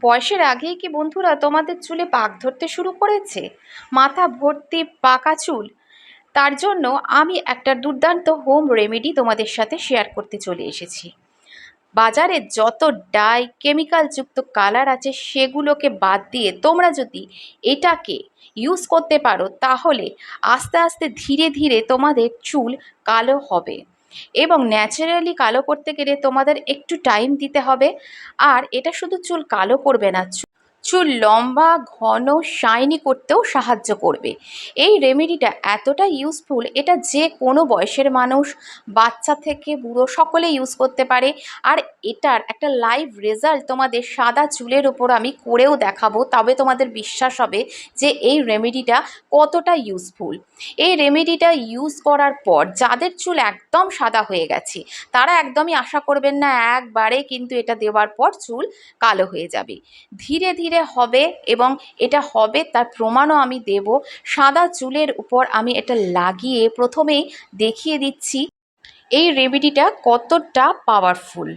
বয়সের আগেই কি বন্ধুরা তোমাদের চুলে পাক ধরতে শুরু করেছে? মাথা ভর্তি পাকা চুল। তার জন্য আমি একটা দুর্দান্ত হোম রেমেডি তোমাদের সাথে শেয়ার করতে চলে এসেছি। বাজারে যত ডাই কেমিক্যালযুক্ত কালার আছে সেগুলোকে বাদ দিয়ে তোমরা যদি এটাকে ইউজ করতে পারো, তাহলে আস্তে আস্তে ধীরে ধীরে তোমাদের চুল কালো হবে। এবং ন্যাচারালি কালো করতে গেলে তোমাদের একটু টাইম দিতে হবে। আর এটা শুধু চুল কালো করবে না চুল লম্বা, ঘন শাইনি করতেও সাহায্য করবে। এই রেমেডিটা এতটা ইউজফুল এটা যে কোনো বয়সের মানুষ, বাচ্চা থেকে বুড়ো সকলে ইউজ করতে পারে। আর এটার একটা লাইভ রেজাল্ট তোমাদের সাদা চুলের ওপর আমি করেও দেখাবো, তবে তোমাদের বিশ্বাস হবে যে এই রেমেডিটা কতটা ইউজফুল এই রেমেডিটা ইউজ করার পর যাদের চুল একদম সাদা হয়ে গেছে, তারা একদমই আশা করবেন না, একবারে কিন্তু এটা দেওয়ার পর চুল কালো হয়ে যাবে। ধীরে ধীরে হবে এবং এটা হবে, তার প্রমাণও আমি দেব। সাদা চুলের উপর আমি এটা লাগিয়ে প্রথমেই দেখিয়ে দিচ্ছি, এই রেমেডিটা কতটা পাওয়ারফুল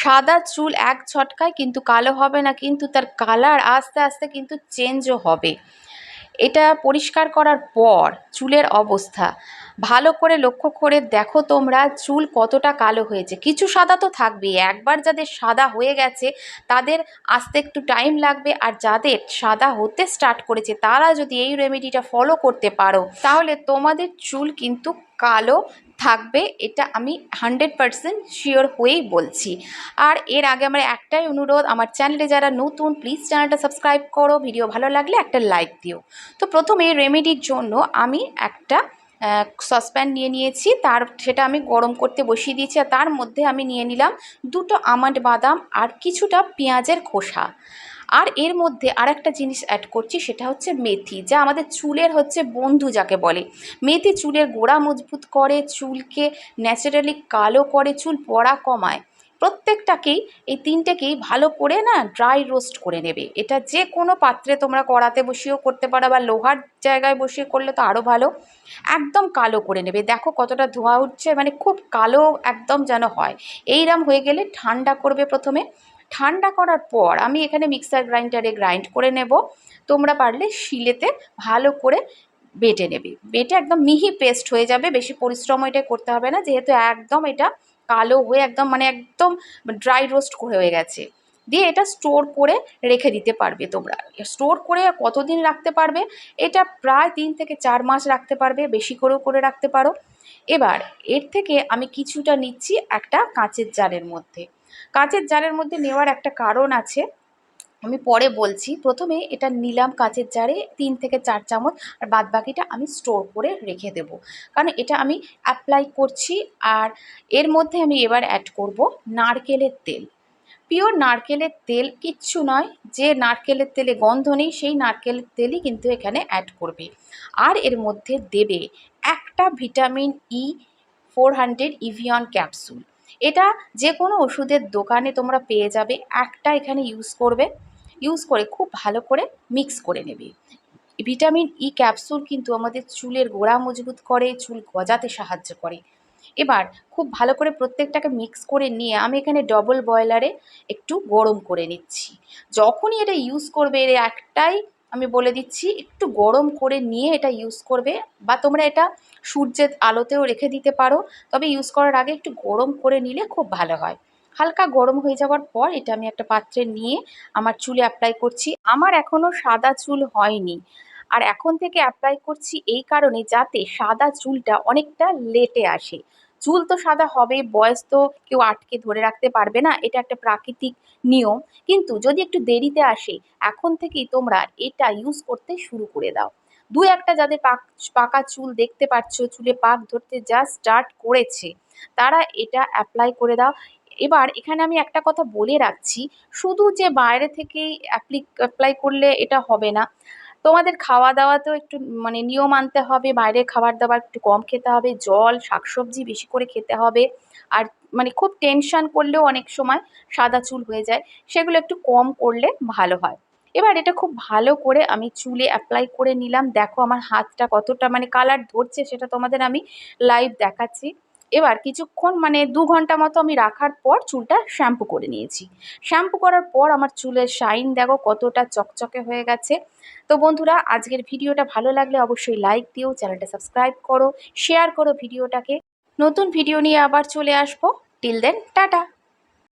সাদা চুল এক ঝটকায় কিন্তু কালো হবে না, কিন্তু তার কালার আস্তে আস্তে কিন্তু চেঞ্জও হবে। এটা পরিষ্কার করার পর চুলের অবস্থা ভালো করে লক্ষ্য করে দেখো তোমরা, চুল কতটা কালো হয়েছে। কিছু সাদা তো থাকবেই, একবার যাদের সাদা হয়ে গেছে, তাদের আসতে একটু টাইম লাগবে, আর যাদের সাদা হতে স্টার্ট করেছে, তারা যদি এই রেমেডিটা ফলো করতে পারো, তাহলে তোমাদের চুল কিন্তু কালো থাকবে, এটা আমি হান্ড্রেড পারসেন্ট শিওর হয়েই বলছি। আর এর আগে আমার একটাই অনুরোধ, আমার চ্যানেলে যারা নতুন প্লিজ চ্যানেলটা সাবস্ক্রাইব করো ভিডিও ভালো লাগলে একটা লাইক দিও। তো প্রথমে রেমেডির জন্য আমি একটা সসপ্যান নিয়ে নিয়েছি। তার, সেটা আমি গরম করতে বসিয়ে দিয়েছি আর তার মধ্যে আমি নিয়ে নিলাম দুটো আমন্ড বাদাম আর কিছুটা পেঁয়াজের খোসা। আর এর মধ্যে আর একটা জিনিস অ্যাড করছি, সেটা হচ্ছে মেথি, যা আমাদের চুলের হচ্ছে বন্ধু যাকে বলে। মেথি চুলের গোড়া মজবুত করে, চুলকে ন্যাচারালি কালো করে, চুল পড়া কমায়। প্রত্যেকটাকেই, এই তিনটেকেই ভালো করে না ড্রাই রোস্ট করে নেবে। এটা যে কোনো পাত্রে তোমরা কড়াতে বসিয়েও করতে পারো বা লোহার জায়গায় বসিয়ে করলে তো আরও ভালো। একদম কালো করে নেবে। দেখো কতটা ধোঁয়া উঠছে মানে খুব কালো একদম যেন হয়। এইরকম হয়ে গেলে ঠান্ডা করবে প্রথমে। ঠান্ডা করার পর আমি এখানে মিক্সার গ্রাইন্ডারে গ্রাইন্ড করে নেব। তোমরা পারলে শিলেতে ভালো করে বেটে নেবে। বেটে একদম মিহি পেস্ট হয়ে যাবে। বেশি পরিশ্রম এটা করতে হবে না, যেহেতু একদম এটা কালো হয়ে একদম মানে একদম ড্রাই রোস্ট হয়ে গেছে। দিয়ে এটা স্টোর করে রেখে দিতে পারবে তোমরা। স্টোর করে কতদিন রাখতে পারবে? এটা প্রায় তিন থেকে চার মাস রাখতে পারবে, বেশি করেও করে রাখতে পারো। এবার এর থেকে আমি কিছুটা নিচ্ছি একটা কাঁচের জারের মধ্যে। কাঁচের জারের মধ্যে নেওয়ার একটা কারণ আছে। আমি পরে বলছি। প্রথমে এটা নিলাম কাঁচের জারে তিন থেকে চার চামচ আর বাদ বাকিটা আমি স্টোর করে রেখে দেবো। কারণ এটা আমি অ্যাপ্লাই করছি আর এর মধ্যে আমি এবার অ্যাড করব নারকেলের তেল। পিওর নারকেলের তেল কিচ্ছু নয়, যে নারকেলের তেলে গন্ধ নেই সেই নারকেলের তেলই কিন্তু এখানে অ্যাড করবে। আর এর মধ্যে দেবে একটা vitamin E four hundred Evion capsule এটা যে কোনো ওষুধের দোকানে তোমরা পেয়ে যাবে, একটা এখানে ইউজ করবে। ইউজ করে খুব ভালো করে মিক্স করে নেবে। ভিটামিন ই ক্যাপসুল কিন্তু আমাদের চুলের গোড়া মজবুত করে, চুল গজাতে সাহায্য করে। এবার খুব ভালো করে প্রত্যেকটাকে মিক্স করে নিয়ে আমি এখানে ডবল বয়লারে একটু গরম করে নিচ্ছি। যখনই এটা ইউজ করবে, এর একটাই আমি বলে দিচ্ছি, একটু গরম করে নিয়ে এটা ইউজ করবে বা তোমরা এটা সূর্যের আলোতেও রেখে দিতে পারো। তবে ইউজ করার আগে একটু গরম করে নিলে খুব ভালো হয়। হালকা গরম হয়ে যাওয়ার পর এটা আমি একটা পাত্রে নিয়ে আমার চুলে অ্যাপ্লাই করছি। আমার এখনও সাদা চুল হয়নি। আর এখন থেকে অ্যাপ্লাই করছি এই কারণে যাতে সাদা চুলটা অনেকটা লেটে আসে। চুল তো সাদা হবে, বয়স তো কেউ আটকে ধরে রাখতে পারবে না, এটা একটা প্রাকৃতিক নিয়ম। কিন্তু যদি একটু দেরিতে আসে, এখন থেকেই তোমরা এটা ইউজ করতে শুরু করে দাও। দু একটা যাদের পাক, পাকা চুল দেখতে পাচ্ছ চুলে পাক ধরতে যা স্টার্ট করেছে, তারা এটা অ্যাপ্লাই করে দাও। এবার এখানে আমি একটা কথা বলে রাখছি, শুধু যে বাইরে থেকেই অ্যাপ্লি অ্যাপ্লাই করলে এটা হবে না। তোমাদের খাওয়া দাওয়াতেও একটু মানে নিয়ম আনতে হবে বাইরে খাবার দাবার একটু কম খেতে হবে, জল, শাকসবজি বেশি করে খেতে হবে। আর মানে খুব টেনশান করলেও অনেক সময় সাদা চুল হয়ে যায়, সেগুলো একটু কম করলে ভালো হয়। এবার এটা খুব ভালো করে আমি চুলে অ্যাপ্লাই করে নিলাম। দেখো আমার হাতটা কতটা মানে কালার ধরছে, সেটা তোমাদের আমি লাইভ দেখাচ্ছি। এবার কিছুক্ষণ মানে দু ঘণ্টা মতো আমি রাখার পর চুলটা শ্যাম্পু করে নিয়েছি। শ্যাম্পু করার পর আমার চুলের শাইন দেখো কতটা চকচকে হয়ে গেছে। তো বন্ধুরা, আজকের ভিডিওটা ভালো লাগলে অবশ্যই লাইক দিও, চ্যানেলটা সাবস্ক্রাইব করো শেয়ার করো ভিডিওটাকে। নতুন ভিডিও নিয়ে আবার চলে আসব। Till then tata!